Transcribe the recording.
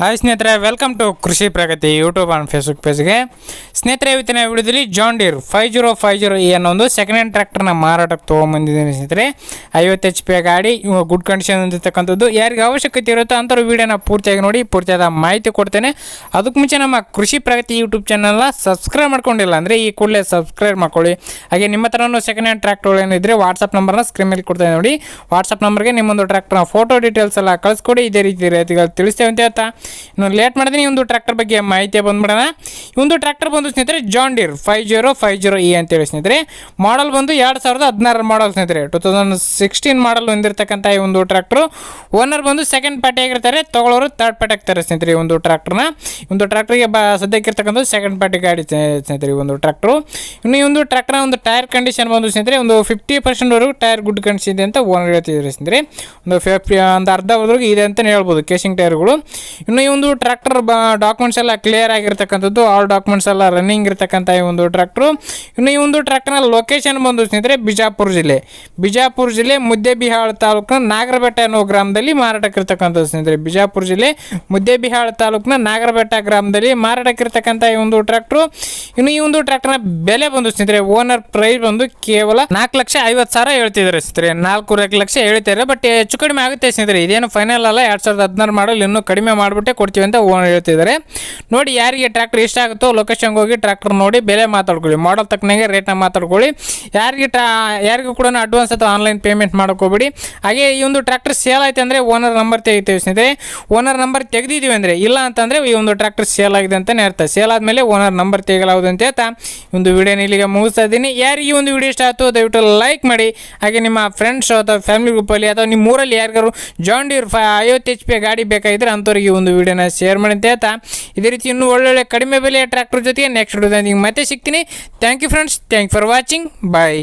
Hi ಸ್ನೇಹಿತರೆ welcome to Krishi Pragati YouTube and Facebook ಪೇಜ್ಗೆ ಸ್ನೇಹಿತರೆ, ಇವತ್ತಿನ ವಿಡಿಯೋದಲ್ಲಿ John Deere five zero five zero E ಅನ್ನೋ ಒಂದು ಸೆಕೆಂಡ್ ಹ್ಯಾಂಡ್ ಟ್ರ್ಯಾಕ್ಟರ್ನ ಮಾರಾಟಕ್ಕೆ ತೊಗೊಂಬಂದಿದ್ದೀನಿ ಸ್ನೇಹಿತರೆ. ಐವತ್ತು ಎಚ್ ಪಿ ಗಾಡಿ, ಇವಾಗ ಗುಡ್ ಕಂಡೀಷನ್ ಇರ್ತಕ್ಕಂಥದ್ದು ಯಾರಿಗೆ ಅವಶ್ಯಕತೆ ಇರುತ್ತೋ ಅಂಥವ್ರು ವೀಡಿಯೋನ ಪೂರ್ತಿಯಾಗಿ ನೋಡಿ, ಪೂರ್ತಿಯಾದ ಮಾಹಿತಿ ಕೊಡ್ತೇನೆ. ಅದಕ್ಕೆ ಮುಂಚೆ ನಮ್ಮ ಕೃಷಿ ಪ್ರಗತಿ ಯೂಟ್ಯೂಬ್ ಚಾನಲ್ನ ಸಬ್ಸ್ಕ್ರೈಬ್ ಮಾಡ್ಕೊಂಡಿಲ್ಲ ಅಂದರೆ ಈ ಕೂಡಲೇ ಸಬ್ಸ್ಕ್ರೈಬ್ ಮಾಡ್ಕೊಳ್ಳಿ. ಹಾಗೆ ನಿಮ್ಮ ಹತ್ರನೂ ಸೆಕೆಂಡ್ ಹ್ಯಾಂಡ್ ಟ್ರ್ಯಾಕ್ಟರ್ ಏನಿದ್ರೆ ವಾಟ್ಸಪ್ ನಂಬರ್ನ ಸ್ಕ್ರೀನ್ ಮೇಲೆ ಕೊಡ್ತೇನೆ ನೋಡಿ. ವಾಟ್ಸಪ್ ನಂಬರ್ಗೆ ನಿಮ್ಮೊಂದು ಟ್ರ್ಯಾಕ್ಟರ್ನ ಫೋಟೋ ಡೀಟೇಲ್ಸ್ ಎಲ್ಲ ಕಳಿಸ್ಕೊಡಿ. ಇದೇ ರೀತಿ ರೈತಿಗಳು ತಿಳಿಸ್ತೇವೆ ಅಂತ ಹೇಳ್ತಾ. ಇನ್ನು ಲೇಟ್ ಮಾಡಿದ್ರೆ ಒಂದು ಟ್ರ್ಯಾಕ್ಟರ್ ಬಗ್ಗೆ ಮಾಹಿತಿ ಬಂದ್ಬಿಡೋಣ. ಒಂದು ಟ್ರ್ಯಾಕ್ಟರ್ ಬಂದು ಸ್ನೇಹಿತರೆ John Deere five zero five zero E ಅಂತೇಳಿ ಸ್ನೇಹಿತರೆ. ಮಾಡಲ್ ಬಂದು ಎರಡು ಸಾವಿರದ ಹದಿನಾರರ ಮಾಡಲ್ ಸ್ನೇಹಿತರೆ. ಟು ತೌಸಂಡ್ ಸಿಕ್ಸ್ಟೀನ್ ಮಾಡಲ್ ಹೊಂದಿರತಕ್ಕಂಥ ಈ ಒಂದು ಟ್ರ್ಯಾಕ್ಟ್ರು ಓನರ್ ಬಂದು ಸೆಕೆಂಡ್ ಪಾರ್ಟಿ ಆಗಿರ್ತಾರೆ, ತಗೊಳ್ಳೋರು ಥರ್ಡ್ ಪಾರ್ಟಿ ಆಗ್ತಾರೆ ಸ್ನೇಹಿತರೆ ಈ ಒಂದು ಟ್ರ್ಯಾಕ್ಟರ್ನ ಒಂದು ಟ್ರ್ಯಾಕ್ಟರ್ಗೆ ಬ ಸದ್ಯಕ್ಕಿರ್ತಕ್ಕಂಥ ಸೆಕೆಂಡ್ ಪಾರ್ಟಿ ಗಾಡಿ ಸ್ನೇ- ಸ್ನೇಹಿತರೆ ಒಂದು ಟ್ರ್ಯಾಕ್ಟ್ರು ಇನ್ನು ಈ ಒಂದು ಟ್ರ್ಯಾಕ್ಟರ್ನ ಒಂದು ಟೈರ್ ಕಂಡೀಷನ್ ಬಂದು ಸ್ನೇಹಿತರೆ, ಒಂದು ಫಿಫ್ಟಿ ಪರ್ಸೆಂಟ್ವರೆಗೂ ಟೈರ್ ಗುಡ್ ಕಂಡೀಷನ್ ಇದೆ ಅಂತ ಓನರ್ ಹೇಳ್ತಿದ್ದಾರೆ ಸ್ನೇಹಿತರೆ. ಒಂದು ಫಿಫ್ಟಿ ಒಂದು ಅರ್ಧವರೆಗೂ ಇದೆ ಅಂತಲೇ ಹೇಳ್ಬೋದು ಕೇಸಿಂಗ್ ಟೈರ್ಗಳು ಇನ್ನು ಒಂದು ಟ್ರ್ಯಾಕ್ಟರ್ ಬ ಡಾಕ್ಯುಮೆಂಟ್ಸ್ ಎಲ್ಲ ಕ್ಲಿಯರ್ ಆಗಿರ್ತಕ್ಕಂಥದ್ದು ಆಲ್ ಡಾಕ್ಯುಮೆಂಟ್ಸ್ ಎಲ್ಲ ರನ್ನಿಂಗ್ ಇರ್ತಕ್ಕಂಥ ಈ ಒಂದು ಟ್ರ್ಯಾಕ್ಟ್ರು ಇನ್ನು ಈ ಒಂದು ಟ್ರ್ಯಾಕ್ಟರ್ನ ಲೊಕೇಶನ್ ಬಂದು ಸ್ನೇಹಿತರೆ, ಬಿಜಾಪುರ ಜಿಲ್ಲೆ. ಬಿಜಾಪುರ ಜಿಲ್ಲೆ ಮುದ್ದೆಬಿಹಾಳ್ ತಾಲೂಕಿನ ನಾಗರಬೆಟ್ಟ ಅನ್ನೋ ಗ್ರಾಮದಲ್ಲಿ ಮಾರಾಟಕ್ಕಿರ್ತಕ್ಕಂಥದ್ದು ಸ್ನೇಹಿತರೆ. ಬಿಜಾಪುರ ಜಿಲ್ಲೆ ಮುದ್ದೆಬಿಹಾಳ್ ತಾಲೂಕಿನ ನಾಗರಬೆಟ್ಟ ಗ್ರಾಮದಲ್ಲಿ ಮಾರಾಟಕ್ಕಿರ್ತಕ್ಕಂಥ ಈ ಒಂದು ಟ್ರ್ಯಾಕ್ಟ್ರು ಇನ್ನು ಈ ಒಂದು ಟ್ರ್ಯಾಕ್ಟರ್ನ ಬೆಲೆ ಬಂದು ಸ್ನೇಹಿತರೆ ಓನರ್ ಪ್ರೈಸ್ ಬಂದು ಕೇವಲ ನಾಲ್ಕು ಲಕ್ಷ ಐವತ್ತು ಸಾವಿರ ಹೇಳ್ತಿದ್ದಾರೆ ಸ್ನೇಹಿತರೆ. ನಾಲ್ಕೂವರೆ ಲಕ್ಷ ಹೇಳ್ತಿದ್ದಾರೆ ಬಟ್ ಹೆಚ್ಚು ಕಡಿಮೆ ಆಗುತ್ತೆ ಸ್ನೇಹಿತರೆ. ಇದೇನು ಫೈನಲ್ ಅಲ್ಲ, ಎರಡು ಸಾವಿರದ ಹದಿನಾರು ಮಾಡಲು ಇನ್ನೂ ಕಡಿಮೆ ಮಾಡಿಬಿಟ್ಟೆ ಕೊಡ್ತೀವಿ ಅಂತ ಓನರ್ ಹೇಳ್ತಿದ್ದಾರೆ. ನೋಡಿ, ಯಾರಿಗೆ ಟ್ರ್ಯಾಕ್ಟರ್ ಇಷ್ಟ ಆಗುತ್ತೋ ಲೊಕೇಶನ್ಗೆ ಹೋಗಿ ಟ್ರ್ಯಾಕ್ಟರ್ ನೋಡಿ, ಬೆಲೆ ಮಾತಾಡ್ಕೊಳ್ಳಿ. ಮಾಡಲ್ ತಕ್ಕನಾಗೆ ರೇಟ್ನ ಮಾತಾಡ್ಕೊಳ್ಳಿ. ಯಾರಿಗೆ ಟ್ರಾ, ಯಾರಿಗೂ ಕೂಡ ಅಡ್ವಾನ್ಸ್ ಅಥವಾ ಆನ್ಲೈನ್ ಪೇಮೆಂಟ್ ಮಾಡೋಕೋಬೇಡಿ ಹಾಗೆ ಈ ಒಂದು ಟ್ರ್ಯಾಕ್ಟರ್ ಸೇಲ್ ಆಯ್ತು ಅಂದರೆ ಓನರ್ ನಂಬರ್ ತೆಗಿತೀವಿ ಸ್ನೇಹಿತರೆ. ಓನರ್ ನಂಬರ್ ತೆಗೆದಿದ್ದೀವಿ ಅಂದರೆ, ಇಲ್ಲ ಅಂತಂದರೆ ಈ ಒಂದು ಟ್ರ್ಯಾಕ್ಟರ್ ಸೇಲ್ ಆಗಿದೆ ಅಂತಲೇ ಅರ್ಥ. ಸೇಲ್ ಆದಮೇಲೆ ಓನರ್ ನಂಬರ್ ತೆಗೆಲಾವುದು ಅಂತ ಹೇಳ್ತಾ ಈ ಒಂದು ವಿಡಿಯೋನ ಇಲ್ಲಿಗೆ ಮುಗಿಸ್ತಾ ಇದ್ದೀನಿ. ಯಾರಿಗೆ ಒಂದು ವಿಡಿಯೋ ಇಷ್ಟ ಆಯಿತು ದಯವಿಟ್ಟು ಲೈಕ್ ಮಾಡಿ. ಹಾಗೆ ನಿಮ್ಮ ಫ್ರೆಂಡ್ಸ್ ಅಥವಾ ಫ್ಯಾಮಿಲಿ ಗ್ರೂಪಲ್ಲಿ ಅಥವಾ ನಿಮ್ಮ ಊರಲ್ಲಿ ಯಾರಿಗಾರು ಜಾಂಡೀರ್ ಡೀರ್ ಫೈ ಐವತ್ತು ಎಚ್ ಪಿ ಗಾಡಿ ಬೇಕಾಗಿದ್ದರೆ ಅಂಥವ್ರಿಗೆ ಈ ಒಂದು ವಿಡಿಯೋನ ಶೇರ್ ಮಾಡಿ ಅಂತ ಇದೇ ರೀತಿ ಇನ್ನೂ ಒಳ್ಳೊಳ್ಳೆ ಕಡಿಮೆ ಬೆಲೆಯ ಟ್ರ್ಯಾಕ್ಟರ್ ಜೊತೆಗೆ ನೆಕ್ಸ್ಟ್ ವಿಡಿಯೋದಲ್ಲಿ ಮತ್ತೆ ಸಿಗ್ತೀನಿ. Thank you friends thank for watching bye